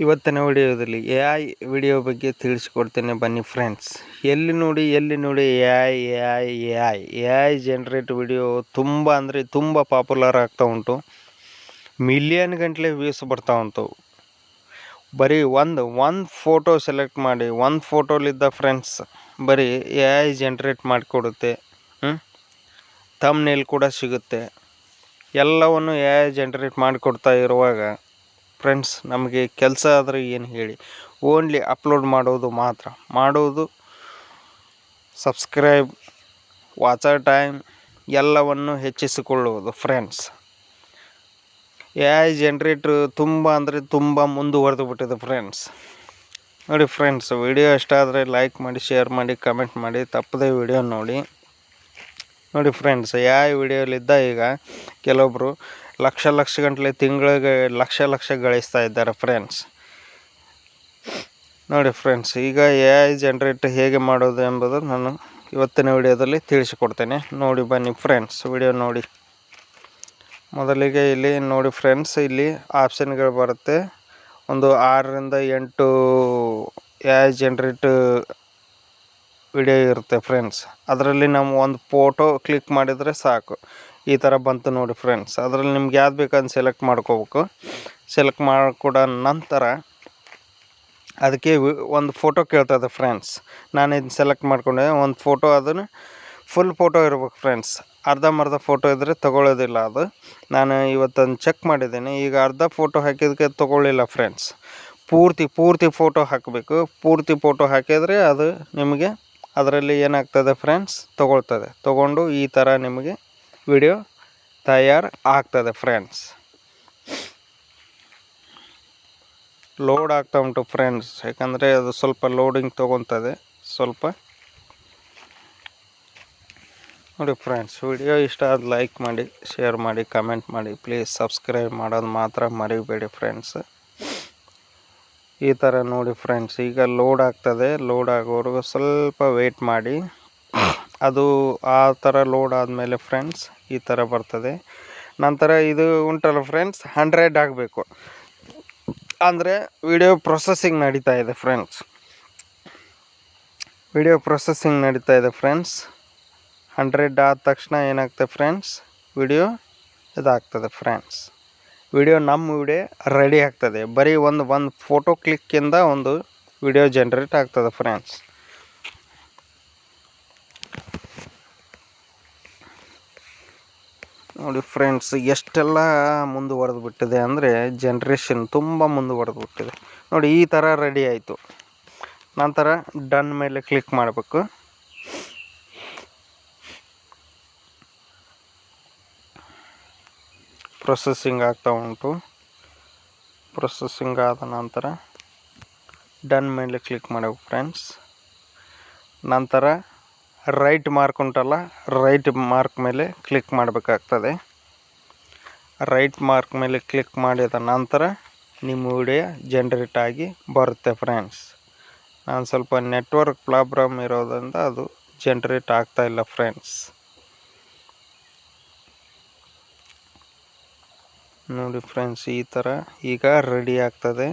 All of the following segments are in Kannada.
ಇವತ್ತಿನ ವಿಡಿಯೋದಲ್ಲಿ ಎ ಐ ವಿಡಿಯೋ ಬಗ್ಗೆ ತಿಳಿಸ್ಕೊಡ್ತೇನೆ ಬನ್ನಿ ಫ್ರೆಂಡ್ಸ್ ಎಲ್ಲಿ ನೋಡಿ ಎಲ್ಲಿ ನೋಡಿ A I A I A I A I generate video ತುಂಬ ಅಂದರೆ ತುಂಬ ಪಾಪ್ಯುಲರ್ ಆಗ್ತಾ ಉಂಟು. ಮಿಲಿಯನ್ ಗಂಟಲೆ ವ್ಯೂಸ್ ಬರ್ತಾ ಉಂಟು. ಬರೀ ಒಂದು ಒಂದು ಫೋಟೋ ಸೆಲೆಕ್ಟ್ ಮಾಡಿ, ಒಂದು ಫೋಟೋಲಿದ್ದ ಫ್ರೆಂಡ್ಸ್ ಬರೀ ಎ ಐ ಜನ್ರೇಟ್ ಮಾಡಿಕೊಡುತ್ತೆ. ತಮ್ ಕೂಡ ಸಿಗುತ್ತೆ. ಎಲ್ಲವನ್ನು ಎ ಐ ಜನ್ರೇಟ್ ಮಾಡಿಕೊಡ್ತಾ ಇರುವಾಗ ಫ್ರೆಂಡ್ಸ್ ನಮಗೆ ಕೆಲಸ ಆದರೆ ಏನು ಹೇಳಿ? ಓನ್ಲಿ ಅಪ್ಲೋಡ್ ಮಾಡೋದು ಮಾತ್ರ. ಮಾಡೋದು ಸಬ್ಸ್ಕ್ರೈಬ್ ವಾಚ ಟೈಮ್ ಎಲ್ಲವನ್ನು ಹೆಚ್ಚಿಸಿಕೊಳ್ಳುವುದು ಫ್ರೆಂಡ್ಸ್ ಎ ಐ ಜನ್ರೇಟ್ರ್ ತುಂಬ ಅಂದರೆ ತುಂಬ ಮುಂದುವರೆದು ಬಿಟ್ಟಿದೆ ಫ್ರೆಂಡ್ಸ್ ನೋಡಿ ಫ್ರೆಂಡ್ಸ್ ವಿಡಿಯೋ ಇಷ್ಟ ಆದರೆ ಲೈಕ್ ಮಾಡಿ ಶೇರ್ ಮಾಡಿ ಕಮೆಂಟ್ ಮಾಡಿ, ತಪ್ಪದೇ ವಿಡಿಯೋ ನೋಡಿ. ನೋಡಿ ಫ್ರೆಂಡ್ಸ್ ಯಾವ ವಿಡಿಯೋಲಿದ್ದ ಈಗ ಕೆಲವೊಬ್ಬರು ಲಕ್ಷ ಲಕ್ಷ ಗಂಟಲೆ ತಿಂಗಳಿಗೆ ಲಕ್ಷ ಲಕ್ಷ ಗಳಿಸ್ತಾ ಇದ್ದಾರೆ ಫ್ರೆಂಡ್ಸ್ ನೋಡಿ ಫ್ರೆಂಡ್ಸ್ ಈಗ ಎ ಐ ಜನ್ರೇಟ್ ಹೇಗೆ ಮಾಡೋದು ಎಂಬುದು ನಾನು ಇವತ್ತಿನ ವಿಡಿಯೋದಲ್ಲಿ ತಿಳಿಸಿಕೊಡ್ತೇನೆ. ನೋಡಿ ಬನ್ನಿ ಫ್ರೆಂಡ್ಸ್ ವಿಡಿಯೋ ನೋಡಿ. ಮೊದಲಿಗೆ ಇಲ್ಲಿ ನೋಡಿ ಫ್ರೆಂಡ್ಸ್ ಇಲ್ಲಿ ಆಪ್ಷನ್ಗಳು ಬರುತ್ತೆ. ಒಂದು ಆರರಿಂದ ಎಂಟು ಎ ಐ ಜನ್ರೇಟ್ ವಿಡಿಯೋ ಇರುತ್ತೆ ಫ್ರೆಂಡ್ಸ್ ಅದರಲ್ಲಿ ನಾವು ಒಂದು ಫೋಟೋ ಕ್ಲಿಕ್ ಮಾಡಿದರೆ ಸಾಕು. ಈ ಥರ ಬಂತು ನೋಡಿ ಫ್ರೆಂಡ್ಸ್ ಅದರಲ್ಲಿ ನಿಮ್ಗೆ ಯಾವ್ದು ಬೇಕಂತ ಸೆಲೆಕ್ಟ್ ಮಾಡ್ಕೋಬೇಕು. ಸೆಲೆಕ್ಟ್ ಮಾಡಿಕೊಡ ನಂತರ ಅದಕ್ಕೆ ಒಂದು ಫೋಟೋ ಕೇಳ್ತದೆ ಫ್ರೆಂಡ್ಸ್ ನಾನು ಇದನ್ನ ಸೆಲೆಕ್ಟ್ ಮಾಡ್ಕೊಂಡೆ. ಒಂದು ಫೋಟೋ ಅದನ್ನು ಫುಲ್ ಫೋಟೋ ಇರ್ಬೇಕು ಫ್ರೆಂಡ್ಸ್ ಅರ್ಧಂಬರ್ಧ ಫೋಟೋ ಇದ್ದರೆ ತೊಗೊಳ್ಳೋದಿಲ್ಲ ಅದು. ನಾನು ಇವತ್ತೊಂದು ಚೆಕ್ ಮಾಡಿದ್ದೀನಿ. ಈಗ ಅರ್ಧ ಫೋಟೋ ಹಾಕಿದ್ದಕ್ಕೆ ತೊಗೊಳ್ಳಿಲ್ಲ ಫ್ರೆಂಡ್ಸ್ ಪೂರ್ತಿ ಪೂರ್ತಿ ಫೋಟೋ ಹಾಕಬೇಕು. ಪೂರ್ತಿ ಫೋಟೋ ಹಾಕಿದರೆ ಅದು ನಿಮಗೆ ಅದರಲ್ಲಿ ಏನಾಗ್ತದೆ ಫ್ರೆಂಡ್ಸ್ ತೊಗೊಳ್ತದೆ. ತೊಗೊಂಡು ಈ ಥರ ನಿಮಗೆ ವಿಡಿಯೋ ತಯಾರು ಆಗ್ತದೆ ಫ್ರೆಂಡ್ಸ್ ಲೋಡ್ ಆಗ್ತಾ ಉಂಟು ಫ್ರೆಂಡ್ಸ್ ಯಾಕಂದರೆ ಅದು ಸ್ವಲ್ಪ ಲೋಡಿಂಗ್ ತೊಗೊತದೆ ಸ್ವಲ್ಪ ನೋಡಿ ಫ್ರೆಂಡ್ಸ್ ವಿಡಿಯೋ ಇಷ್ಟ ಆದ ಲೈಕ್ ಮಾಡಿ ಶೇರ್ ಮಾಡಿ ಕಮೆಂಟ್ ಮಾಡಿ. ಪ್ಲೀಸ್ ಸಬ್ಸ್ಕ್ರೈಬ್ ಮಾಡೋದು ಮಾತ್ರ ಮರಿಬೇಡಿ ಫ್ರೆಂಡ್ಸ್ ಈ ಥರ ನೋಡಿ ಫ್ರೆಂಡ್ಸ್ ಈಗ ಲೋಡ್ ಆಗ್ತದೆ. ಲೋಡ್ ಆಗೋವರೆಗೂ ಸ್ವಲ್ಪ ವೆಯ್ಟ್ ಮಾಡಿ. ಅದು ಆ ಥರ ಲೋಡ್ ಆದಮೇಲೆ ಫ್ರೆಂಡ್ಸ್ ಈ ಥರ ಬರ್ತದೆ. ನಂತರ ಇದು ಉಂಟಲ್ಲ ಫ್ರೆಂಡ್ಸ್ ಹಂಡ್ರೆಡ್ ಆಗಬೇಕು. ಅಂದರೆ ವಿಡಿಯೋ ಪ್ರೊಸೆಸಿಂಗ್ ನಡೀತಾ ಇದೆ ಫ್ರೆಂಡ್ಸ್ ವಿಡಿಯೋ ಪ್ರೊಸೆಸಿಂಗ್ ನಡೀತಾ ಇದೆ ಫ್ರೆಂಡ್ಸ್ ಹಂಡ್ರೆಡ್ ಆದ ತಕ್ಷಣ ಏನಾಗ್ತದೆ ಫ್ರೆಂಡ್ಸ್ ವಿಡಿಯೋ ಇದಾಗ್ತದೆ ಫ್ರೆಂಡ್ಸ್ ವಿಡಿಯೋ ನಮ್ಮ ವಿಡಿಯೋ ರೆಡಿ ಆಗ್ತದೆ. ಬರೀ ಒಂದು ಒಂದು ಫೋಟೋ ಕ್ಲಿಕ್ಕಿಂದ ಒಂದು ವಿಡಿಯೋ ಜನ್ರೇಟ್ ಆಗ್ತದೆ ಫ್ರೆಂಡ್ಸ್ ನೋಡಿ ಫ್ರೆಂಡ್ಸ್, ಎಷ್ಟೆಲ್ಲ ಮುಂದುವರೆದು ಬಿಟ್ಟಿದೆ ಅಂದರೆ ಜನ್ರೇಷನ್ ತುಂಬ ಮುಂದುವರೆದು ಬಿಟ್ಟಿದೆ. ನೋಡಿ, ಈ ಥರ ರೆಡಿ ಆಯಿತು. ನಂತರ ಡನ್ ಮೇಲೆ ಕ್ಲಿಕ್ ಮಾಡಬೇಕು. ಪ್ರೊಸೆಸಿಂಗ್ ಆಗ್ತಾ ಉಂಟು. ಪ್ರೊಸೆಸಿಂಗ್ ಆದ ನಂತರ ಡನ್ ಮೇಲೆ ಕ್ಲಿಕ್ ಮಾಡಬೇಕು ಫ್ರೆಂಡ್ಸ್ ನಂತರ ರೈಟ್ ಮಾರ್ಕ್ ಉಂಟಲ್ಲ ರೈಟ್ ಮಾರ್ಕ್ ಮೇಲೆ ಕ್ಲಿಕ್ ಮಾಡಬೇಕಾಗ್ತದೆ. ರೈಟ್ ಮಾರ್ಕ್ ಮೇಲೆ ಕ್ಲಿಕ್ ಮಾಡಿದ ನಂತರ ನಿಮ್ಮ ವಿಡಿಯೋ ಜನ್ರೇಟ್ ಆಗಿ ಬರುತ್ತೆ ಫ್ರೆಂಡ್ಸ್ ನಾನು ಸ್ವಲ್ಪ ನೆಟ್ವರ್ಕ್ ಪ್ರಾಬ್ಲಮ್ ಇರೋದ್ರಿಂದ ಅದು ಜನ್ರೇಟ್ ಆಗ್ತಾ ಇಲ್ಲ ಫ್ರೆಂಡ್ಸ್ ನೋಡಿ ಫ್ರೆಂಡ್ಸ್ ಈ ಥರ ಈಗ ರೆಡಿ ಆಗ್ತದೆ.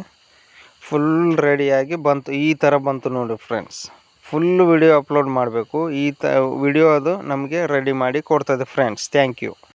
ಫುಲ್ ರೆಡಿಯಾಗಿ ಬಂತು, ಈ ಥರ ಬಂತು ನೋಡಿ ಫ್ರೆಂಡ್ಸ್ ಫುಲ್ ವಿಡಿಯೋ ಅಪ್ಲೋಡ್ ಮಾಡಬೇಕು. ಈ ತ ವಿಡಿಯೋ ಅದು ನಮಗೆ ರೆಡಿ ಮಾಡಿ ಕೊಡ್ತದೆ ಫ್ರೆಂಡ್ಸ್ ಥ್ಯಾಂಕ್ ಯು